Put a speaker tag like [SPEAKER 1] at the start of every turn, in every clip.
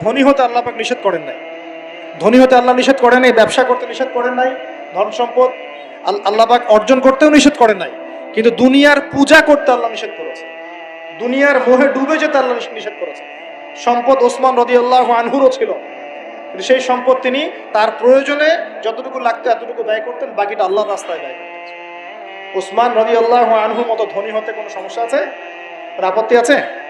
[SPEAKER 1] ধনী হতে আল্লাহ পাক নিষেধ করেন নাই। ধনী হতে আল্লাহ নিষেধ করেন নাই, ব্যবসা করতে নিষেধ করেন নাই, ধন সম্পদ আল- আল্লাহ পাক অর্জন করতেও নিষেধ করেন নাই, কিন্তু দুনিয়ার পূজা করতে আল্লাহ নিষেধ করেছে। দুনিয়ার মোহে ডুবে যেতে আল্লাহ নিষেধ- করেছে। সম্পদ ওসমান রদি আল্লাহ আনহুরও ছিল, কিন্তু সেই সম্পদ তিনি তার প্রয়োজনে যতটুকু লাগতো এতটুকু ব্যয় করতেন, বাকিটা আল্লাহ রাস্তায় ব্যয় করতেন। ওসমান রদি আল্লাহ আনহু মতো ধনী হতে কোনো সমস্যা আছে? আপত্তি আছে?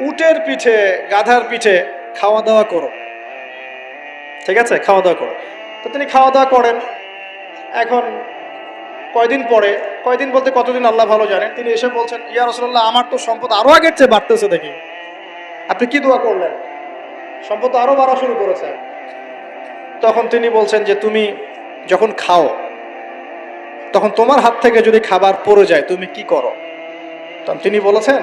[SPEAKER 1] উটের পিঠে, গাধার পিঠে খাওয়া দাওয়া করো। ঠিক আছে? খাওয়া দাওয়া করো। তো তিনি খাওয়া দাওয়া করেন। এখন কয়দিন পরে, কয়দিন বলতে কতদিন আল্লাহ ভালো জানেন তিনি এসে বলছেন, ইয়া রসুল্লাহ আমার তো সম্পদ আরও আগের চেয়ে বাড়তেছে দেখি। আপনি কি দোয়া করলেন? সম্পদ তো আরও বাড়া শুরু করেছে। তখন তিনি বলছেন যে, তুমি যখন খাও, তখন তোমার হাত থেকে যদি খাবার পড়ে যায়, তুমি কি করো? তখন তিনি বলেছেন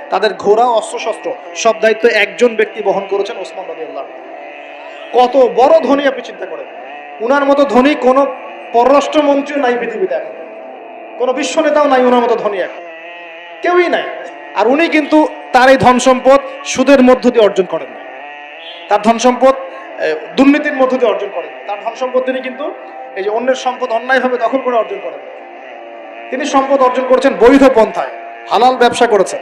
[SPEAKER 1] তাদের ঘোড়া, অস্ত্রশস্ত্র সব দায়িত্ব একজন ব্যক্তি বহন করেছেন ওসমান রদিউল্লাহ কত বড় ধনী আপনি চিন্তা করেন। উনার মতো ধনী কোনো পররাষ্ট্রমন্ত্রীও নাই পৃথিবীতে এখন। কোনো বিশ্ব নেতাও নাই ওনার মতো ধনী এখন। কেউই নাই। আর উনি কিন্তু তার এই ধন সম্পদ সুদের মধ্য দিয়ে অর্জন করেন তার ধন সম্পদ দুর্নীতির মধ্য দিয়ে অর্জন করেন তার ধন সম্পদ তিনি কিন্তু এই যে অন্যের সম্পদ অন্যায়ভাবে দখল করে অর্জন করেন তিনি সম্পদ অর্জন করেছেন বৈধ পন্থায়। হালাল ব্যবসা করেছেন।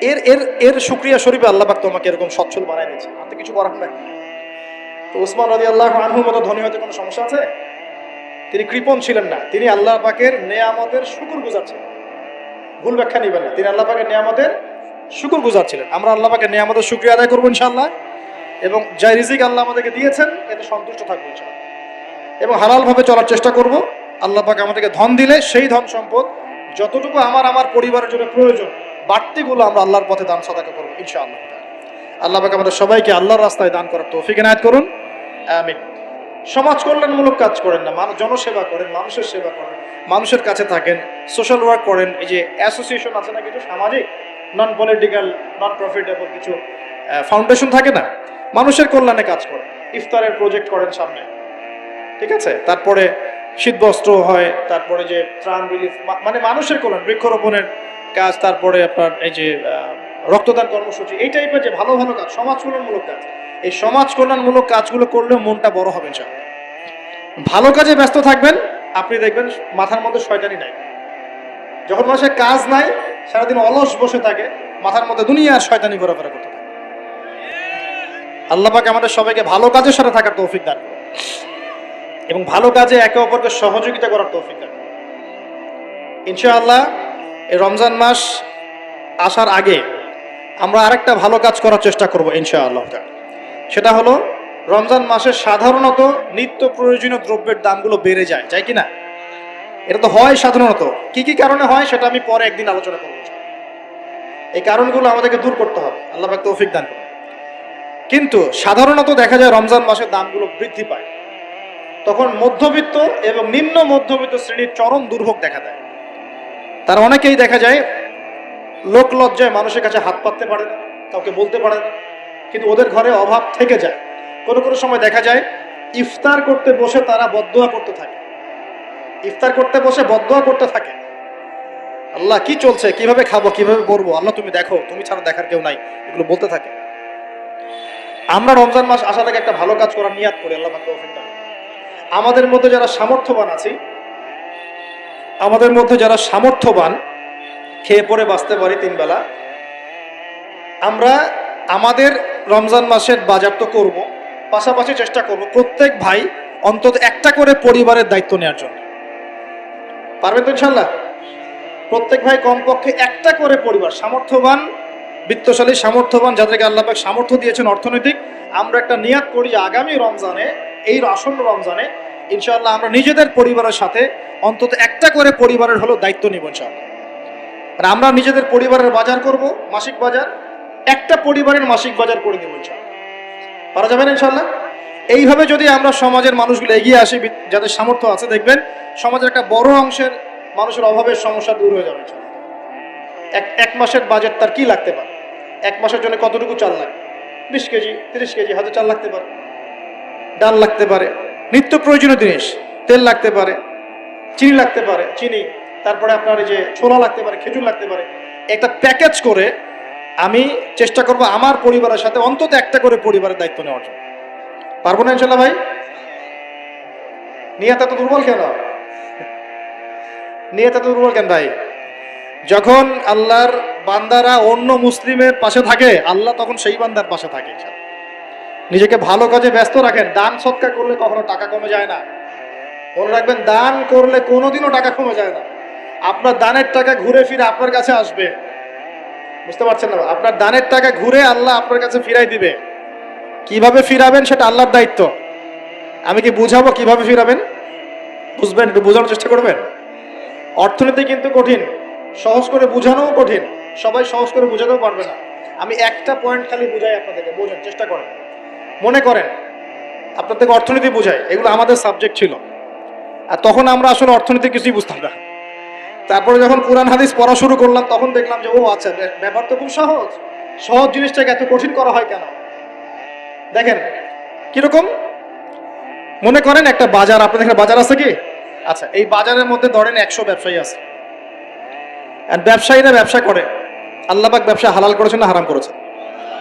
[SPEAKER 1] এর এর এর শুক্রিয়া স্বরূপে আল্লাহ পাক তোমাকে এরকম সচ্ছল বানাই দিয়েছে। আর তো কিছু করার নাই। তো উসমান রাজি আল্লাহ আনহুর মতো ধনী হতে কোনো সমস্যা আছে? তিনি কৃপণ ছিলেন না। তিনি আল্লাহ পাকের নেয়ামতের শুকুর গুজার ছিলেন। ভুল ব্যাখ্যা নিবেন না। তিনি আল্লাহ পাকের নিয়ামতের শুকুর গুজার ছিলেন। আমরা আল্লাহ পাকের নিয়ামতের শুক্রিয়া আদায় করব ইনশাআল্লাহ। এবং যা রিজিক আল্লাহ আমাদেরকে দিয়েছেন, এতে সন্তুষ্ট থাকব ইনশাআল্লাহ। এবং হালালভাবে চলার চেষ্টা করব। আল্লাহ পাক আমাদেরকে ধন দিলে সেই ধন সম্পদ যতটুকু আমার আমার পরিবারের জন্য প্রয়োজন বাড়তিগুলো আমরা আল্লাহর পথে দান সদাকা করব, ইনশাআল্লাহ। আল্লাহ পাক আমাদের সবাইকে আল্লাহর রাস্তায় দান করার তৌফিক এনায়েত করুন। আমিন। সমাজ কল্যাণমূলক কাজ করেন না মানুষ জনসেবা করেন, মানুষের সেবা করেন, মানুষের কাছে থাকেন, সোশ্যাল ওয়ার্ক করেন, এই যে অ্যাসোসিয়েশন আছে না কিছু সামাজিক? নন পলিটিক্যাল নন প্রফিটেবল কিছু ফাউন্ডেশন থাকে না? মানুষের কল্যাণে কাজ করেন, ইফতারের প্রজেক্ট করেন সামনে। ঠিক আছে? তারপরে শীতবস্ত্র হয়, তারপরে যে ত্রাণ রিলিফ মানে মানুষের কল্যাণ, বৃক্ষরোপণের কাজ, তারপরে আপনার এই যে রক্তদান কর্মসূচি, এই টাইপের যে ভালো ভালো কাজ, সমাজ কল্যাণমূলক কাজ, এই সমাজ কল্যাণমূলক কাজগুলো করলেও মনটা বড় হবে ইনশাআল্লাহ। ভালো কাজে ব্যস্ত থাকবেন, আপনি দেখবেন মাথার মধ্যে শয়তানি নাই। যখন মানুষের কাজ নাই, সারাদিন অলস বসে থাকে, মাথার মধ্যে দুনিয়ার শয়তানি ঘোরাফেরা করতে থাকে। আল্লাহ পাক আমাদের সবাইকে ভালো কাজের সাথে থাকার তৌফিক দান এবং ভালো কাজে একে অপরকে সহযোগিতা করার তৌফিক দান ইনশাআল্লাহ এই রমজান মাস আসার আগে আমরা আরেকটা ভালো কাজ করার চেষ্টা করব, ইনশাআল্লাহ। সেটা হলো, রমজান মাসে সাধারণত নিত্য প্রয়োজনীয় দ্রব্যের দামগুলো বেড়ে যায় যায় কি না এটা তো হয় সাধারণত। কি কি কারণে হয় সেটা আমি পরে একদিন আলোচনা করব এই কারণগুলো আমাদেরকে দূর করতে হবে, আল্লাহ পাক তৌফিক দান করুন। কিন্তু সাধারণত দেখা যায় রমজান মাসে দামগুলো বৃদ্ধি পায়। তখন মধ্যবিত্ত এবং নিম্ন মধ্যবিত্ত শ্রেণির চরম দুর্ভোগ দেখা দেয়। তার অনেকেই দেখা যায় লোক লজ্জায় মানুষের কাছে হাত পাততে পারে না, কাউকে বলতে পারে না, কিন্তু ওদের ঘরে অভাব থেকে যায়। কোনো কোনো সময় দেখা যায় ইফতার করতে বসে তারা বদদোয়া করতে থাকে। ইফতার করতে বসে বদদোয়া করতে থাকে। আল্লাহ কি চলছে, কীভাবে খাব, কীভাবে করব আল্লাহ, তুমি দেখো, তুমি ছাড়া দেখার কেউ নাই, এগুলো বলতে থাকে। আমরা রমজান মাস আসা থেকে একটা ভালো কাজ করার নিয়াত করি, আল্লাহ। আমাদের মধ্যে যারা সামর্থ্যবান আছি আমাদের মধ্যে যারা সামর্থ্যবান, খেয়ে পরে বাঁচতে পারি তিন বেলা, আমরা আমাদের রমজান মাসের বাজার তো করব, পাশাপাশি চেষ্টা করব প্রত্যেক ভাই অন্তত একটা করে পরিবারের দায়িত্ব নেওয়ার জন্য। পারবেন তো ইনশাল্লাহ? প্রত্যেক ভাই কমপক্ষে একটা করে পরিবার, সামর্থ্যবান, বিত্তশালী, সামর্থ্যবান, যাদেরকে আল্লাহ সামর্থ্য দিয়েছেন অর্থনৈতিক, আমরা একটা নিয়াত করি আগামী রমজানে, এই আসন্ন রমজানে ইনশাআল্লাহ আমরা নিজেদের পরিবারের সাথে অন্তত একটা করে পরিবারের হলো দায়িত্ব নিব ইনশাআল্লাহ। আর আমরা নিজেদের পরিবারের বাজার করব, মাসিক বাজার। একটা পরিবারের মাসিক বাজার করে দেবো ইনশাআল্লাহ। পারা যাবে না ইনশাআল্লাহ? এইভাবে যদি আমরা সমাজের মানুষগুলো এগিয়ে আসি যাদের সামর্থ্য আছে, দেখবেন সমাজের একটা বড় অংশের মানুষের অভাবের সমস্যা দূর হয়ে যাবে এক এক মাসের বাজেট তার কি লাগতে পারে? এক মাসের জন্য কতটুকু চাল লাগে বিশ কেজি, তিরিশ কেজি হাতে চাল লাগতে পারে। ডাল লাগতে পারে। নিত্য প্রয়োজনীয় জিনিস। তেল লাগতে পারে, চিনি লাগতে পারে, চিনি, তারপরে আপনার এই যে ছোলা লাগতে পারে, খেজুর লাগতে পারে, একটা প্যাকেজ করে আমি চেষ্টা করব আমার পরিবারের সাথে অন্তত একটা করে পরিবারের দায়িত্ব নেওয়ার জন্য। পারব না ইনশাল্লাহ ভাই? নিয়ত এত দুর্বল কেন? নিয়ত এত দুর্বল কেন ভাই? যখন আল্লাহর বান্দারা অন্য মুসলিমের পাশে থাকে, আল্লাহ তখন সেই বান্দার পাশে থাকে। নিজেকে ভালো কাজে ব্যস্ত রাখেন। দান সৎকার করলে কখনো টাকা কমে যায় না। মনে রাখবেন, দান করলে কোনোদিনও টাকা কমে যায় না। আপনার দানের টাকা ঘুরে ফিরে আপনার কাছে আসবে। বুঝতে পারছেন না? আপনার দানের টাকা ঘুরে আল্লাহ আপনার কাছে ফিরাই দিবে। কীভাবে ফিরাবেন সেটা আল্লাহর দায়িত্ব। আমি কি বুঝাবো কীভাবে ফিরাবেন? বুঝবেন, একটু বোঝানোর চেষ্টা করবেন? অর্থনীতি কিন্তু কঠিন। সহজ করে বোঝানোও কঠিন। সবাই সহজ করে বোঝাতেও পারবে না। আমি একটা পয়েন্ট খালি বুঝাই আপনাদেরকে। বোঝার চেষ্টা করেন। মনে করেন, আপনার থেকে অর্থনীতি বোঝাই, এগুলো আমাদের সাবজেক্ট ছিল। আর তখন আমরা আসলে অর্থনীতি কিছুই বুঝতাম না। তারপরে যখন কোরআন, হাদিস পড়া শুরু করলাম, তখন দেখলাম যে, ও আচ্ছা ব্যাপ- ব্যাপার তো খুব সহজ। সহজ জিনিসটাকে এত কঠিন করা হয় কেন? দেখেন, কীরকম? মনে করেন একটা বাজার, আপনাদের এখানে বাজার আছে কি? আচ্ছা এই বাজারের মধ্যে ধরেন একশো ব্যবসায়ী আছে। আর ব্যবসায়ীরা ব্যবসা করে। আল্লাহবাক ব্যবসা হালাল করেছেন না হারাম করেছেন?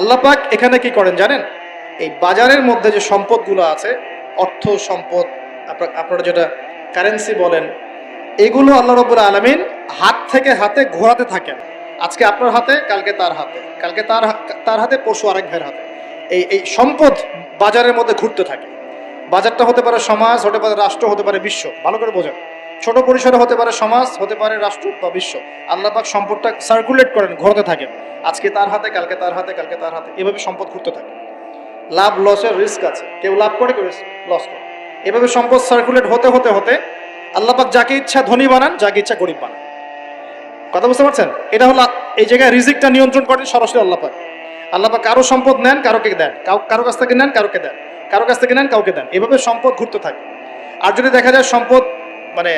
[SPEAKER 1] আল্লাহ পাক এখানে কি করেন জানেন? এই বাজারের মধ্যে যে সম্পদগুলো আছে, অর্থ সম্পদ, আপনার যেটা কারেন্সি বলেন, এগুলো আল্লাহ রব্বুল আলমিন হাত থেকে হাতে ঘোরাতে থাকেন। আজকে আপনার হাতে, কালকে তার হাতে। কালকে তার তার হাতে পশু আরেক ভাইয়ের হাতে। এই এই সম্পদ বাজারের মধ্যে ঘুরতে থাকে। বাজারটা হতে পারে সমাজ, হতে পারে রাষ্ট্র, হতে পারে বিশ্ব। ভালো করে বোঝেন। ছোট পরিসরে হতে পারে সমাজ, হতে পারে রাষ্ট্র বা বিশ্ব। আল্লাহ পাক সম্পদটা সার্কুলেট করেন, ঘোরাতে থাকেন। আজকে তার হাতে, কালকে তার হাতে, কালকে তার হাতে। এভাবে সম্পদ ঘুরতে থাকে। লাভ লসের রিস্ক আছে। কেউ লাভ করে, কেউ লস করে। এভাবে সম্পদ সার্কুলেট হতে হতে হতে আল্লাহ পাক যাকে ইচ্ছা ধনী বানান, যাকে ইচ্ছা গরিব বানান। কথা বুঝতে পারছেন? এটা হলো এই জায়গায় রিজিকটা নিয়ন্ত্রণ করেন সরাসরি আল্লাহ পাক। আল্লাহ পাক কারও সম্পদ নেন, কারোকে দেন। কারও কাছ থেকে নেন, কারোকে দেন। কারও কাছ থেকে নেন, কাউকে দেন। এভাবে সম্পদ ঘুরতে থাকে। আর যদি দেখা যায় সম্পদ মানে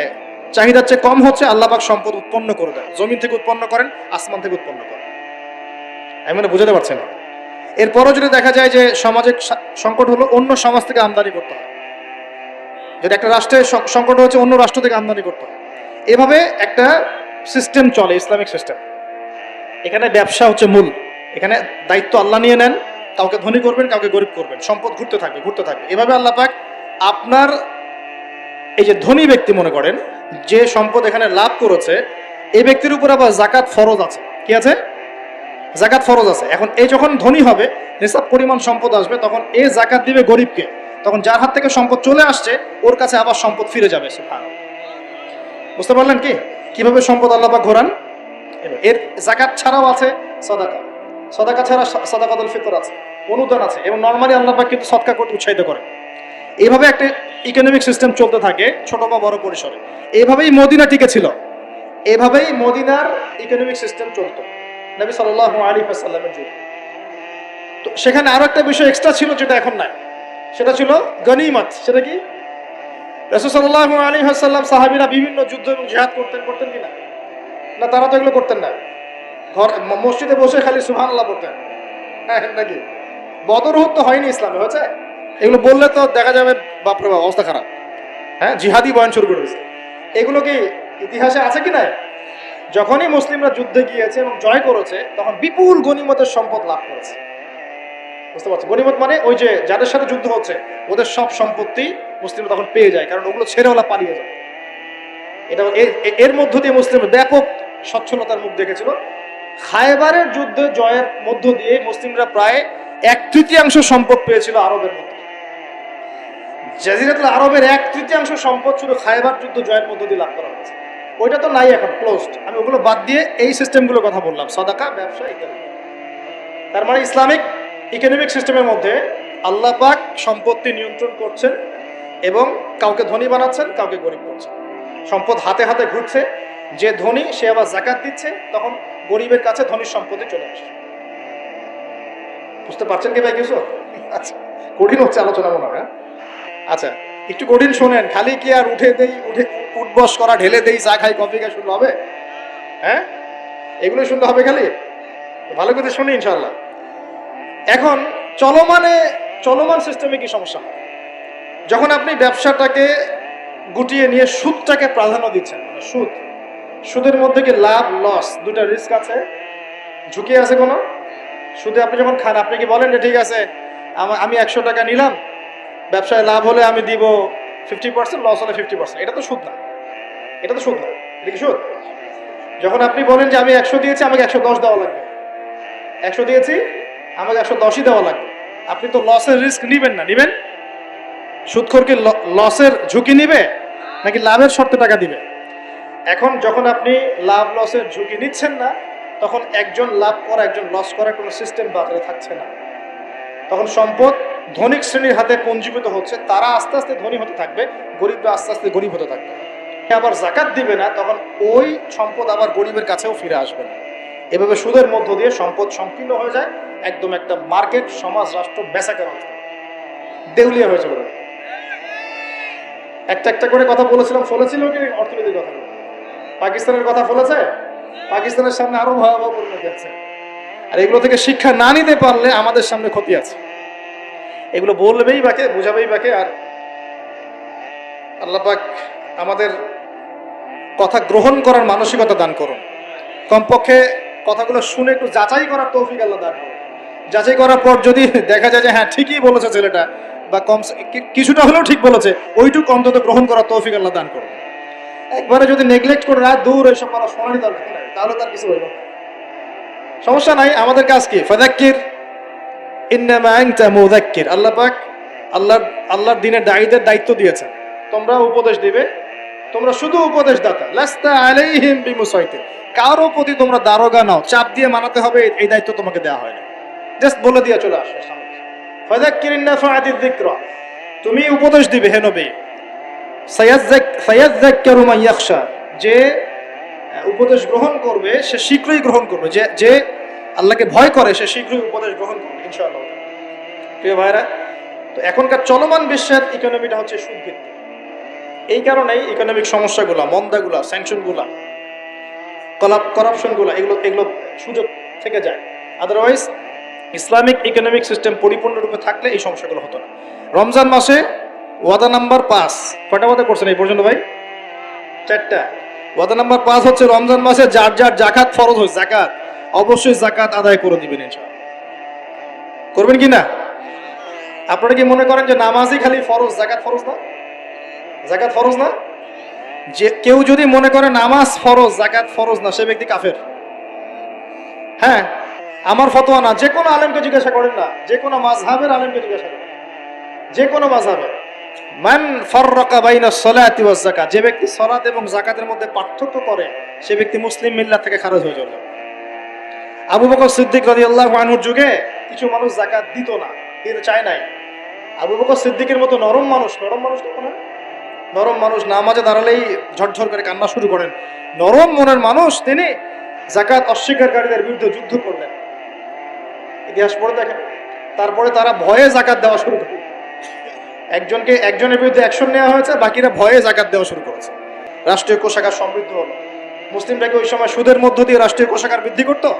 [SPEAKER 1] চাহিদার চেয়ে কম হচ্ছে, আল্লাহ পাক সম্পদ উৎপন্ন করে দেন। জমিন থেকে উৎপন্ন করেন, আসমান থেকে উৎপন্ন করেন। আমি মানে বুঝাতে পারছি না। এরপরও যদি দেখা যায় যে সমাজে সংকট হলো, অন্য সমাজ থেকে আমদানি করতে হয়। যদি একটা রাষ্ট্রের সংকট হচ্ছে অন্য রাষ্ট্র থেকে আমদানি করতে হয়। এভাবে একটা সিস্টেম চলে, ইসলামিক সিস্টেম এখানে ব্যবসা হচ্ছে মূল। এখানে দায়িত্ব আল্লাহ নিয়ে নেন, কাউকে ধনী করবেন, কাউকে গরিব করবেন। সম্পদ ঘুরতে থাকবে ঘুরতে থাকবে। এভাবে আল্লাহ পাক আপনার এই যে ধনী ব্যক্তি মনে করেন, যে সম্পদ এখানে লাভ করেছে, এই ব্যক্তির উপর আবার জাকাত ফরজ আছে। কি আছে? জাকাত ফরজ আছে। এখন এই যখন ধনী হবে, নিসাব পরিমাণ সম্পদ আসবে, তখন এ জাকাত দিবে গরিবকে। তখন যার হাত থেকে সম্পদ চলে আসছে, ওর কাছে আবার সম্পদ ফিরে যাবে, সুবহানাল্লাহ। বুঝতে পারলেন কি? কীভাবে সম্পদ আল্লাহ পাক ঘোরান? এর জাকাত ছাড়াও আছে সদাকা। সদাকা ছাড়া সদাকাতুল ফিতর আছে, অনুদান আছে, এবং নর্মালি আল্লাহ কিন্তু সৎকা করতে উৎসাহিত করে এইভাবে একটা ইকোনমিক সিস্টেম চলতে থাকে, ছোট বা বড় পরিসরে। এভাবেই মদিনা টিকে ছিল। এভাবেই মদিনার ইকোনমিক সিস্টেম চলতো। নবী সাল্লাহ আলী সাল্লামের যুগ। তো সেখানে আরও একটা বিষয় এক্সট্রা ছিল যেটা এখন নাই। সেটা ছিল গনিমত। সেটা কি? রসুল সাল্লাহ আলী হাসাল্লাম সাহাবিরা বিভিন্ন যুদ্ধ এবং জেহাদ করতেন করতেন কিনা না? তারা তো এগুলো করতেন না। ঘর, মসজিদে বসে খালি সুহান আল্লাহ পড়তেন। হ্যাঁ নাকি? বদরহুদ তো হয়নি ইসলামে, হয়েছে? এগুলো বললে তো দেখা যাবে বাপরে বাপ, অবস্থা খারাপ। হ্যাঁ জিহাদি বয়ান শুরু করে দিয়েছে। এগুলো কি ইতিহাসে আছে কি না যখনই মুসলিমরা যুদ্ধে গিয়েছে এবং জয় করেছে, তখন বিপুল গনিমতের সম্পদ লাভ করেছে। বুঝতে পারছ গনিমত মানে ওই যে যাদের সাথে যুদ্ধ হচ্ছে, ওদের সব সম্পত্তি মুসলিমরা তখন পেয়ে যায়, কারণ ওগুলো ছেড়ে ওলা পালিয়ে যায়। এটা এর- মধ্য দিয়ে মুসলিম ব্যাপক সচ্ছলতার মুখ দেখেছিল। খায়বারের যুদ্ধে জয়ের মধ্য দিয়ে মুসলিমরা প্রায় এক তৃতীয়াংশ সম্পদ পেয়েছিল আরবের মধ্যে। জাজিরাতুল আরবের এক তৃতীয়াংশ সম্পদ শুধু খায়বার যুদ্ধ জয়ের মধ্য দিয়ে লাভ করা হয়েছে। ওইটা তো নাই এখন ক্লোজড আমি ওগুলো বাদ দিয়ে এই সিস্টেমগুলোর কথা বললাম, সদাকা, ব্যবসা ইত্যাদি। তার মানে ইসলামিক ইকোনমিক সিস্টেমের মধ্যে আল্লাহ পাক সম্পত্তি নিয়ন্ত্রণ করছেন এবং কাউকে ধনী বানাচ্ছেন, কাউকে গরিব করছেন। সম্পদ হাতে হাতে ঘুরছে, যে ধনী সে আবার জাকাত দিচ্ছে, তখন গরিবের কাছে ধনীর সম্পত্তি চলে আসে। বুঝতে পারছেন কি ভাই কিছু? আচ্ছা কঠিন হচ্ছে আলোচনা মনে হয় হ্যাঁ? আচ্ছা একটু কঠিন শোনেন, খালি কি আর উঠে দেই, উঠে উঠবস করা, ঢেলে দেই, চা খাই, কফি খাই, শুনলে হবে? হ্যাঁ? এগুলো শুনলে হবে খালি? ভালো করে শুনি ইনশাল্লাহ এখন, চলমানে, চলমান সিস্টেমে কি সমস্যা? হয় যখন আপনি ব্যবসাটাকে গুটিয়ে নিয়ে সুদটাকে প্রাধান্য দিচ্ছেন মানে সুদ, সুদের মধ্যে কি লাভ লস দুটা রিস্ক আছে? ঝুঁকি আছে কোনো? সুদে আপনি যখন খান, আপনি কি বলেন যে, ঠিক আছে, আমা- আমি একশো টাকা নিলাম ব্যবসায় লাভ হলে আমি দিব ফিফটি পার্সেন্ট লস হলে ফিফটি পার্সেন্ট এটা তো সুদ না। এটা তো সুদ না। এটা কি সুদ? যখন আপনি বলেন যে আমি একশো দিয়েছি, আমাকে একশো দশ দেওয়া লাগবে। একশো দিয়েছি, আমাকে একশো দশই দেওয়া লাগবে। আপনি তো লসের রিস্ক নিবেন না। নিবেন? সুদখোর কি ল- লসের ঝুঁকি নিবে, নাকি লাভের শর্তে টাকা দিবে? এখন যখন আপনি লাভ লসের ঝুঁকি নিচ্ছেন না, তখন একজন লাভ করা, একজন লস করার কোনো সিস্টেম বাজারে থাকছে না। তখন সম্পদ ধনিক শ্রেণির হাতে পঞ্জীভূত হচ্ছে, তারা আস্তে আস্তে ধনী হতে থাকবে, গরিবরা আস্তে আস্তে গরিব হতে থাকবে। আবার জাকাত দিবে না, তখন ওই সম্পদ আবার গরিবের কাছেও ফিরে আসবে না। এভাবে সুদের মধ্য দিয়ে সম্পদ সংকীর্ণ হয়ে যায়, একদম একটা মার্কেট, সমাজ, রাষ্ট্র বেচাকের অবস্থা। দেউলিয়া হয়েছে বলে। একটা একটা করে কথা বলেছিলাম, ফলেছিল কি অর্থনীতির কথা? পাকিস্তানের কথা ফলেছে? পাকিস্তানের সামনে আরও ভয়াবহ পরিণতি আছে। আর এগুলো থেকে শিক্ষা না নিতে পারলে আমাদের সামনে ক্ষতি আছে। এগুলো বলবেই বাকে, বোঝাবেই বাকে, আর আল্লাহ পাক আমাদের কথা গ্রহণ করার মানসিকতা দান করুন। কমপক্ষে কথাগুলো শুনে একটু যাচাই করার তৌফিক আল্লাহ দান করুন। যাচাই করার পর যদি দেখা যায় যে হ্যাঁ ঠিকই বলেছে ছেলেটা, বা কম কিছুটা হলেও ঠিক বলেছে, ওইটুকু অন্তত গ্রহণ করার তৌফিক আল্লাহ দান করুন। একবারে যদি নেগলেক্ট করে রাত দূর এসব করা শোনারই দরকার তাহলে তার কিছু হইল সমস্যা নাই, আমাদের কাজ কি? ফাদাক্কির ইন্নামা আনতা মুযাক্কির। আল্লাহ পাক আল্লাহর আল্লাহর দিনের দায়ীদের দায়িত্ব দিয়েছেন। তোমরা উপদেশ দিবে, তোমরা শুধু উপদেশ দাতা লাস্তা আলাইহিম বিমুসাইতির কারও প্রতি তোমরা দারোগা নাও, চাপ দিয়ে মানাতে হবে, এই- দায়িত্ব তোমাকে দেওয়া হয় না। জাস্ট বলে দিয়ে চলে আসো সামনে ফাদাক্কির ইন্নাফাআতিয যিকরা। তুমি উপদেশ দিবে, হে নবী। সায়াজ্জাক- সায়াজ্জাক্কারু মান ইয়াখশা। যে উপদেশ গ্রহণ করবে, সে শীঘ্রই গ্রহণ করবে। যে যে আল্লাহকে ভয় করে, সে শীঘ্রই উপদেশ গ্রহণ করবে। ইনশাআল্লাহ। প্রিয় ভাইরা তো এখনকার চলমান বিশ্বের ইকোনমিটা হচ্ছে সুদভিত্তিক। এই কারণেই ইকোনমিক সমস্যাগুলা, মন্দাগুলা স্যাংশনগুলা কলাপ করাপশনগুলা এগুলো এগুলো সুযোগ থেকে যায়। আদারওয়াইজ ইসলামিক ইকোনমিক সিস্টেম পরিপূর্ণরূপে থাকলে এই সমস্যাগুলো হতো না। রমজান মাসে ওয়াদা নাম্বার পাঁচ, কয়টা ওয়াদা করছেন এই পর্যন্ত ভাই? চারটা। ওয়াদা নাম্বার পাঁচ হচ্ছে রমজান মাসে যার যার জাকাত ফরজ হয়, জাকাত, অবশ্যই জাকাত আদায় করে দিবেন ইনশাআল্লাহ। করবেন কি না? আপনারা কি মনে করেন যে নামাজই খালি ফরজ জাকাত ফরজ না? জাকাত ফরজ না? যে কেউ যদি মনে করে নামাজ ফরজ জাকাত ফরজ না, সে ব্যক্তি কাফের। হ্যাঁ আমার ফতোয়া না, যে কোনো আলেমকে জিজ্ঞাসা করেন না, যে কোনো মাযহাবের আলেমকে জিজ্ঞাসা করেন। যে কোনো মাযহাবে মান ফাররাকা বাইনা সলাতি ওয়াজ যাকাত, যে ব্যক্তি সালাত এবং যাকাতের মধ্যে পার্থক্য করে, সে ব্যক্তি মুসলিম মিল্লাত থেকে খারজ হয়ে যাবে। আবু বকর সিদ্দিক রাদিয়াল্লাহু আনহুর যুগে কিছু মানুষ যাকাত দিত না, দিতে চায় নাই। আবু বকর সিদ্দিকের মতো নরম মানুষ নরম মানুষ কখন হয়? নরম মানুষ নামাজে দাঁড়ালেই ঝরঝর করে কান্না শুরু করেন। নরম মনের মানুষ, তিনি জাকাত অস্বীকারীদের বিরুদ্ধে যুদ্ধ করলেন। ইতিহাস পড়ে দেখেন, তারপরে তারা ভয়ে জাকাত দেওয়া শুরু করল একজনকে, একজনের বিরুদ্ধে অ্যাকশন নেওয়া হয়েছে, বাকিরা ভয়ে জাকাত দেওয়া শুরু করেছে। রাষ্ট্রীয় কোষাগার সমৃদ্ধ হলো। মুসলিমরা কি ওই সময় সুদের মধ্য দিয়ে রাষ্ট্রীয় কোষাগার বৃদ্ধি করতো?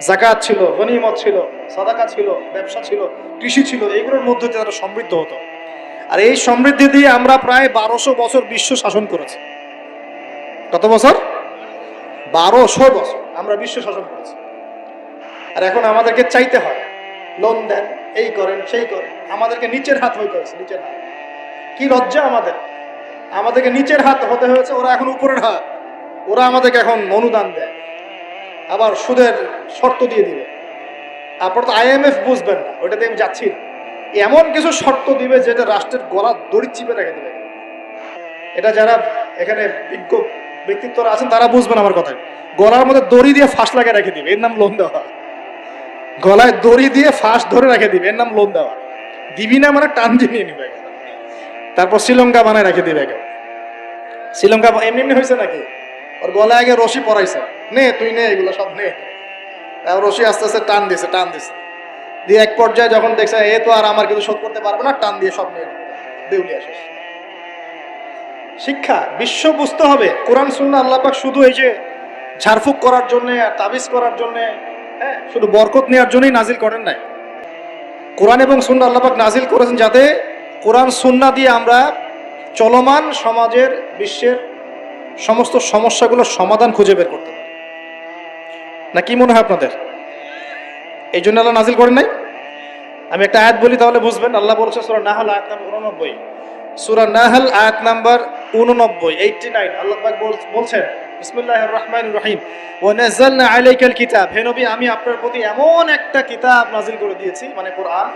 [SPEAKER 1] জাকাত ছিল, গনিমত ছিল, সাদাকা ছিল, ব্যবসা ছিল, কৃষি ছিল, এইগুলোর মধ্য দিয়ে তারা সমৃদ্ধ হতো। আর এই সমৃদ্ধি দিয়ে আমরা প্রায় বারোশো বছর বিশ্ব শাসন করেছি। কত বছর? বারোশো বছর আমরা বিশ্ব শাসন করেছি। আর এখন আমাদেরকে চাইতে হয়, লোন দেন, এই করেন, সেই করেন। আমাদেরকে নিচের হাত হইতে হয়েছে, নিচের হাত। কি লজ্জা আমাদের। আমাদেরকে নিচের হাত হতে হয়েছে, ওরা এখন উপরের হাত। ওরা আমাদেরকে এখন অনুদান দেয়। আবার সুদের শর্ত দিয়ে দিবে। আপনার তো আইএমএফ বুঝবেন না, ওইটাতে আমি যাচ্ছি এমন কিছু শর্ত দিবে যেটা রাষ্ট্রের গলা দড়ি চিপে রেখে দেবে। এটা যারা এখানে বিজ্ঞ ব্যক্তিত্বরা আছেন, তারা বুঝবেন আমার কথা গলার মধ্যে দড়ি দিয়ে ফাঁস লাগিয়ে রেখে দিবে, এর নাম লোন দেওয়া। গলায় দড়ি দিয়ে ফাঁস ধরে রেখে দিবে, এর নাম লোন দেওয়া। দিবি না মানে টান নিয়ে নিবে। তারপর শ্রীলঙ্কা বানায় রেখে দিবে শ্রীলঙ্কা এমনি এমনি হয়েছে নাকি? ওর গলায় আগে রশি পরাইছে। নে, তুই নে, এগুলো সব নে। রশি আস্তে আস্তে টান দিছে টান দিছে। দিয়ে এক পর্যায়ে যখন দেখছে, এ তো আর আমার কিছু শোধ করতে পারবে না, টান দিয়ে সব নিয়ে। দেউলিয়া শেষ। শিক্ষা, বিশ্ব বুঝতে হবে। কোরআন সুন্না আল্লাহ পাক শুধু এই যে ঝাড়ফুঁক করার জন্যে আর তাবিজ করার জন্য হ্যাঁ শুধু বরকত নেওয়ার জন্যই নাজিল করেন নাই। কোরআন এবং সুন্না আল্লাহ পাক নাজিল করেছেন যাতে কোরআন সুন্না দিয়ে আমরা চলমান সমাজের, বিশ্বের সমস্ত সমস্যাগুলোর সমাধান খুঁজে বের করতে না কি মনে হয় আপনাদের? এই জন্য আল্লাহ নাজিল করেন নাই? আমি একটা আয়াত বলি তাহলে বুঝবেন। আল্লাহ বলছে সুরা নাহাল, আয়াত নাম্বার উননব্বই। সুরা নাহাল, আয়াত নাম্বার উননব্বই এইটটি নাইন আল্লাহ বলছেন বিসমিল্লাহ রহমান রহিম। ও নাযালনা আলাইকাল কিতাব। হে নবী, আমি আপনার প্রতি এমন একটা কিতাব নাজিল করে দিয়েছি মানে কোরআন।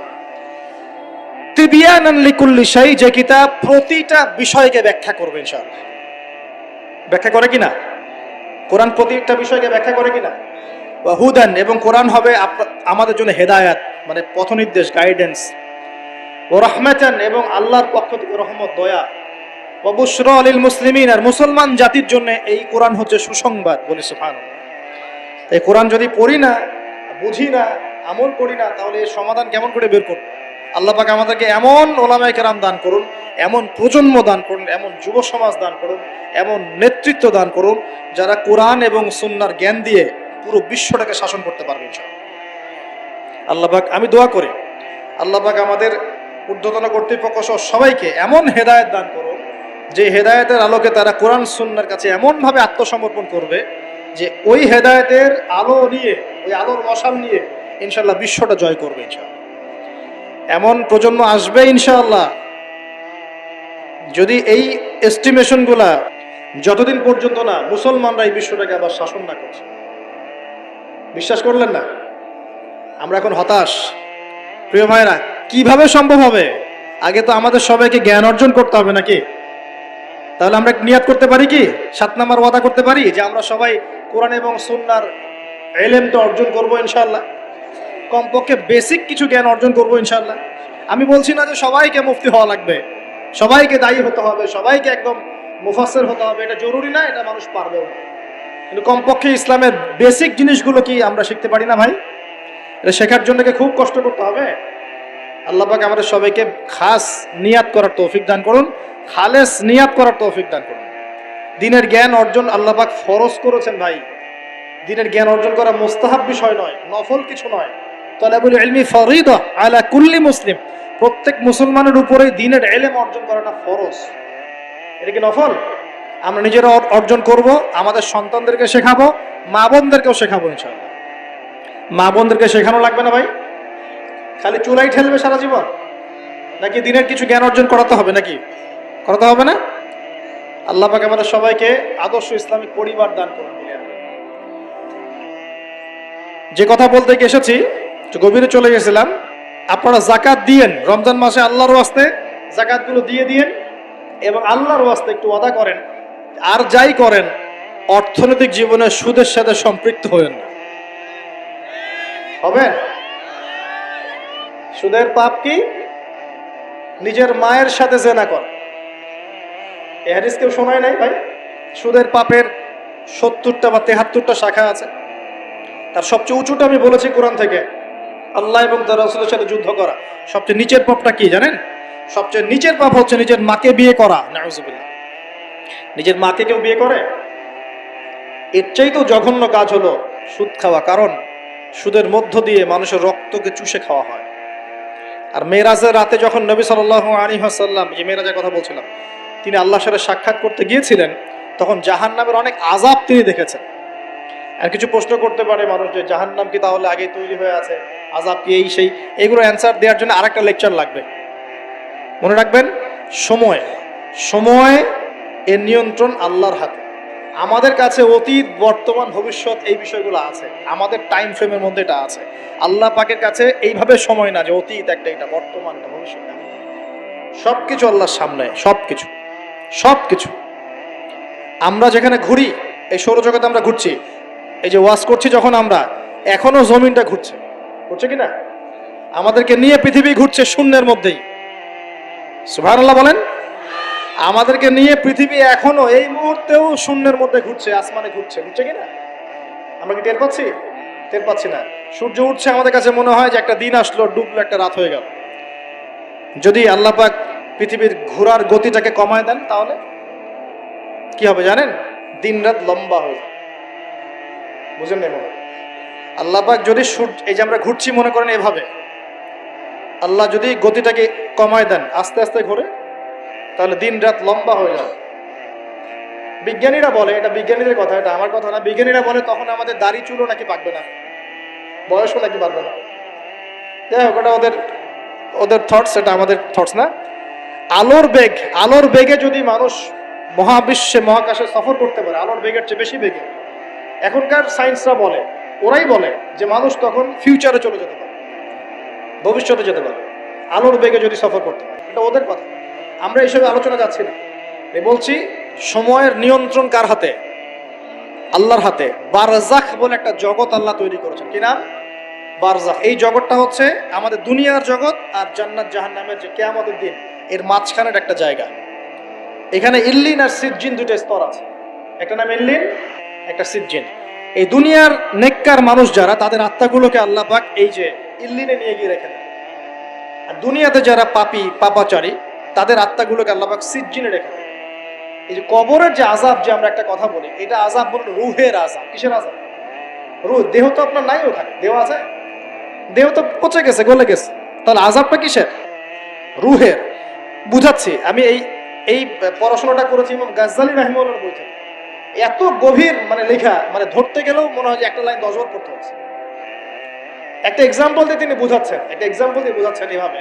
[SPEAKER 1] তিবিয়ানান লিকুল্লি শাই, যে কিতাব প্রতিটা বিষয়কে ব্যাখ্যা করবে ইনশাআল্লাহ। ব্যাখ্যা করে কিনা? কোরআন প্রতিটা বিষয়কে ব্যাখ্যা করে কিনা? হুদান এবং কোরআন হবে আমাদের জন্য হেদায়াত মানে পথনির্দেশ গাইডেন্স ও রহমাতান এবং আল্লাহর পক্ষ থেকে রহমত, দয়া। ও বুশরা আলিল মুসলিমিন, আর মুসলমান জাতির জন্য এই কোরআন হচ্ছে সুসংবাদ, বলে সুফান এই কোরআন যদি পড়ি না, বুঝি না, আমল করি না, তাহলে এর সমাধান কেমন করে বের করব? আল্লাহ পাক আমাদেরকে এমন ওলামায়ে কেরাম দান করুন, এমন প্রজন্ম দান করুন, এমন যুব সমাজ দান করুন, এমন নেতৃত্ব দান করুন, যারা কোরআন এবং সুন্নার জ্ঞান দিয়ে পুরো বিশ্বটাকে শাসন করতে পারবে ইনশাআল্লাহ আল্লাহ আমি দোয়া করি আল্লাহ পাক আমাদের ঊর্ধ্বতন কর্তৃপক্ষ সহ সবাইকে এমন হেদায়েত দান করুন, যে হেদায়তের আলোকে তারা কোরআন সুন্নার কাছে এমনভাবে আত্মসমর্পণ করবে, যে ওই হেদায়েতের আলো নিয়ে, ওই আলোর মশাল নিয়ে ইনশাল্লাহ বিশ্বটা জয় করবে ইনশাল্লাহ। এমন প্রজন্ম আসবে ইনশাআল্লাহ, যদি এই এস্টিমেশনগুলা যতদিন পর্যন্ত না মুসলমানরা এই বিশ্বটাকে আবার শাসন না করছে। বিশ্বাস করলেন না? আমরা এখন হতাশ। প্রিয় ভাইরা, কীভাবে সম্ভব হবে? আগে তো আমাদের সবাইকে জ্ঞান অর্জন করতে হবে নাকি? তাহলে আমরা নিয়াত করতে পারি কি? সাত নাম্বার ওয়াদা করতে পারি যে আমরা সবাই কোরআন এবং সুন্নার এলেমটা অর্জন করব ইনশাল্লাহ কমপক্ষে বেসিক কিছু জ্ঞান অর্জন করব ইনশাল্লাহ আমি বলছি না যে সবাইকে মুফতি হওয়া লাগবে। সবাইকে দায়ী হতে হবে, সবাইকে একদম মুফাসসির হতে হবে। এটা জরুরি না, এটা মানুষ পারবেও না। কিন্তু কমপক্ষে ইসলামের বেসিক জিনিসগুলো কি আমরা শিখতে পারি না ভাই? এটা শেখার জন্য খুব কষ্ট করতে হবে? আল্লাহ পাক আমাদের সবাইকে খাস নিয়াত করার তৌফিক দান করুন, খালেস নিয়াত করার তৌফিক দান করুন। দিনের জ্ঞান অর্জন আল্লাহ পাক ফরজ করেছেন ভাই। দিনের জ্ঞান অর্জন করা মোস্তাহাব বিষয় নয়, নফল কিছু নয়। তলাবুল ইলমি ফরিদা আলা কুল্লি মুসলিম। প্রত্যেক মুসলমানের উপরে দিনের এলেম অর্জন করাটা ফরজ। এটা কি নফল? আমরা নিজেরা অর্জন করব, আমাদের সন্তানদেরকে শেখাবো, মা বোনদেরকেও শেখাবো মা বোনদেরকে শেখানো লাগবে না ভাই? খালি চুলাই ঠেলবে সারা জীবন? নাকি দিনের কিছু জ্ঞান অর্জন করাতে হবে নাকি? করাতে হবে না? আল্লাহ পাক আমাদের সবাইকে আদর্শ ইসলামিক পরিবার দান করুন। যে কথা বলতে গিয়ে এসেছি গভীরে চলে গেছিলাম। আপনারা জাকাত দিয়েন, রমজান মাসে আল্লাহর ওয়াস্তে জাকাতগুলো দিয়ে দিয়েন এবং আল্লাহর ওয়াস্তে একটু ওয়াদা করেন। আর যাই করেন, অর্থনৈতিক জীবনে সুদের সাথে সম্পৃক্ত হবেন হবেন সুদের পাপ কি? নিজের মায়ের সাথে জেনা করে। এ হাদিস কেউ শোনায় নাই ভাই? সুদের পাপের সত্তরটা বা তেহাত্তরটা শাখা আছে। তার সবচেয়ে উঁচুটা আমি বলেছি কোরআন থেকে। আল্লাহ এবং তার রসুলের সাথে যুদ্ধ করা। সবচেয়ে নিচের পাপটা কি জানেন? সবচেয়ে নিচের পাপ হচ্ছে নিজের মাকে বিয়ে করা। নাউজুবিল্লাহ। নিজের মাকে কেউ বিয়ে করে? এর চাইতেও জঘন্য কাজ হলো সুদ খাওয়া, কারণ সুদের মধ্য দিয়ে মানুষের রক্তকে চুষে খাওয়া হয়। আর মেয়েরাজের রাতে যখন নবী সাল্লাহ আলী হাসাল্লাম যে মেয়েরাজের কথা বলছিলাম, তিনি আল্লাহ সাথে সাক্ষাৎ করতে গিয়েছিলেন, তখন জাহান নামের অনেক আজাব তিনি দেখেছেন। আর কিছু প্রশ্ন করতে পারে মানুষ যে জাহান নাম কি তাহলে আগে তৈরি হয়ে আছে? আজাব কি এই সেই? এগুলো অ্যান্সার দেওয়ার জন্য আরেকটা লেকচার লাগবে। মনে রাখবেন, সময় সময় এর নিয়ন্ত্রণ আল্লাহর হাতে। আমাদের কাছে অতীত, বর্তমান, ভবিষ্যৎ এই বিষয়গুলো আছে। আমাদের টাইম ফ্রেমের মধ্যে এটা আছে। আল্লাহ পাকের কাছে এইভাবে সময় না যে অতীত একটা, এটা বর্তমান ভবিষ্যৎ। সব কিছু আল্লাহর সামনে সব কিছু সব কিছু আমরা যেখানে ঘুরি, এই সৌরজগতে আমরা ঘুরছি। এই যে ওয়াশ করছি যখন আমরা, এখনও জমিনটা ঘুরছে। ঘুরছে কি না আমাদেরকে নিয়ে পৃথিবী ঘুরছে শূন্যের মধ্যেই। সুভার আল্লাহ বলেন আমাদেরকে নিয়ে পৃথিবী এখনও এই মুহূর্তেও শূন্যের মধ্যে ঘুরছে, আসমানে ঘুরছে ঘুরছে কিনা? আমরা কি টের পাচ্ছি? টের পাচ্ছি না। সূর্য উঠছে আমাদের কাছে মনে হয় যে একটা দিন আসলো, ডুবলো, একটা রাত হয়ে গেল। যদি আল্লাহ পাক পৃথিবীর ঘোরার গতিটাকে কমায় দেন তাহলে? কি হবে জানেন? দিন রাত লম্বা যাবে। বুঝেন না মনে হয়? আল্লাহ পাক যদি সূর্য এই যে আমরা ঘুরছি মনে করেন এভাবে, আল্লাহ যদি গতিটাকে কমায় দেন, আস্তে আস্তে ঘুরে তাহলে দিন রাত লম্বা হয়ে যাবে। বিজ্ঞানীরা বলে, এটা বিজ্ঞানীদের কথা, এটা আমার কথা না, বিজ্ঞানীরা বলে তখন আমাদের দাড়ি, চুলও নাকি পাকবে না, বয়সও নাকি পারবে না। যাই হোক, ওটা ওদের ওদের থটস এটা আমাদের থটস না। আলোর বেগ, আলোর বেগে যদি মানুষ মহাবিশ্বে, মহাকাশে সফর করতে পারে, আলোর বেগের চেয়ে বেশি বেগে। এখনকার সায়েন্সরা বলে, ওরাই বলে যে মানুষ তখন ফিউচারে চলে যেতে পারে, ভবিষ্যতে যেতে পারে, আলোর বেগে যদি সফর করতে পারে। এটা ওদের কথা। আমরা এইসবে আলোচনা যাচ্ছি না। বলছি, সময়ের নিয়ন্ত্রণ কার হাতে? আল্লাহর হাতে। বারজাখ বলে একটা জগৎ আল্লাহ তৈরি করেছেন। কি নাম? বারজাখ। এই জগৎটা হচ্ছে আমাদের দুনিয়ার জগৎ আর জান্নাত জাহান্নামের যে কেয়ামতের দিন, এর মাঝখানের একটা জায়গা। এখানে ইল্লিন আর সিজ্জিন দুটো স্তর আছে। একটা নাম ইল্লিন, একটা সিজ্জিন। এই দুনিয়ার নেককার মানুষ যারা, তাদের আত্মাগুলোকে আল্লাহ পাক এই যে ইল্লিনে নিয়ে গিয়ে রেখে দেন। আর দুনিয়াতে যারা পাপি, পাপাচারী তাদের আত্মাগুলোকে আল্লাহ পাক সিজ্জিনে রেখে এই যে কবরের যে আজাব যে আমরা একটা কথা বলি, এটা আজাব বলুন রুহের আজাব কিসের আজাব রুহ, দেহ তো আপনার নাই ওখানে। দেহ আছে? দেহ তো পচে গেছে, গলে গেছে। তাহলে আজাবটা কিসের? রুহের। বুঝাচ্ছি, আমি এই এই পড়াশোনাটা করেছি ইমাম গাজ্জালি রাহিমুল্লাহর বই এত গভীর মানে লেখা মানে ধরতে গেলেও মনে হয় যে একটা লাইন দশবার পড়তে হচ্ছে। একটা এক্সাম্পল দিয়ে তিনি বুঝাচ্ছেন, একটা এক্সাম্পল দিয়ে বুঝাচ্ছেন এভাবে।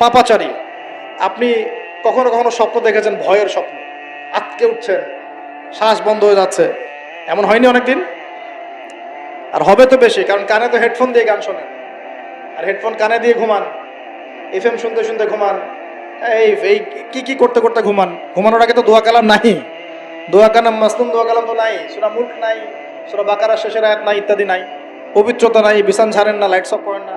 [SPEAKER 1] পাপাচারী। আপনি কখনো কখনো স্বপ্ন দেখেছেন, ভয়ের স্বপ্ন। আটকে উঠছেন, শ্বাস বন্ধ হয়ে যাচ্ছে। এমন হয়নি অনেকদিন? আর হবে তো বেশি, কারণ কানে তো হেডফোন দিয়ে গান শোনেন। আর হেডফোন কানে দিয়ে ঘুমান এফ এম শুনতে শুনতে ঘুমান। এই এই কি কি করতে করতে ঘুমান? ঘুমানোর আগে তো দোয়া কালাম নাই। দোয়া কালাম মাসলুম দোয়া কালাম তো নাই, সুরা মুল্ক নাই, সুরা বাকারা শেষের আয়াত নাই, ইত্যাদি নাই। পবিত্রতা নাই, বিছান ছাড়েন না, লাইটস অফ করেন না।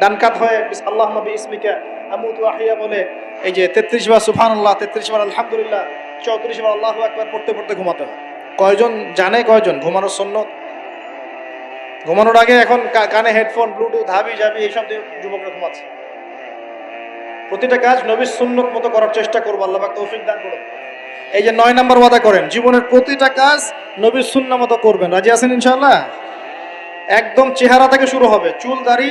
[SPEAKER 1] ডান কাত হয়ে আল্লাহ নবী ইসমিকা আমুতু আহিয়া বলে, এই যে তেত্রিশ বার সুফান আল্লাহ তেত্রিশ বার আলহামদুলিল্লাহ, চৌত্রিশ বার আল্লাহ একবার পড়তে পড়তে ঘুমাতে হয়। কয়জন জানে কয়জন? ঘুমানোর সন্ন্যত। ঘুমানোর আগে এখন কানে হেডফোন, ব্লুটুথ, হাবি জাবি, এইসব দিয়ে যুবকরা ঘুমাচ্ছে। প্রতিটা কাজ নবীর সুন্নত মতো করার চেষ্টা করব, আল্লাহ তৌফিক দান করুন। এই যে নয় নম্বর ওয়াদা করেন, জীবনের প্রতিটা কাজ নবীর সুন্না মতো করবেন। রাজি আছেন ইনশাআল্লাহ? একদম চেহারা থেকে শুরু হবে, চুল দাড়ি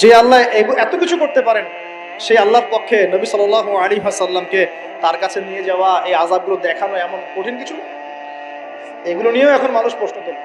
[SPEAKER 1] যে আল্লাহ এত কিছু করতে পারেন, সেই আল্লাহর পক্ষে নবী সাল আলী হাসাল্লামকে তার কাছে নিয়ে যাওয়া, এই আজাবগুলো দেখানো এমন কঠিন কিছু এগুলো নিয়েও এখন মানুষ প্রশ্ন তোলে।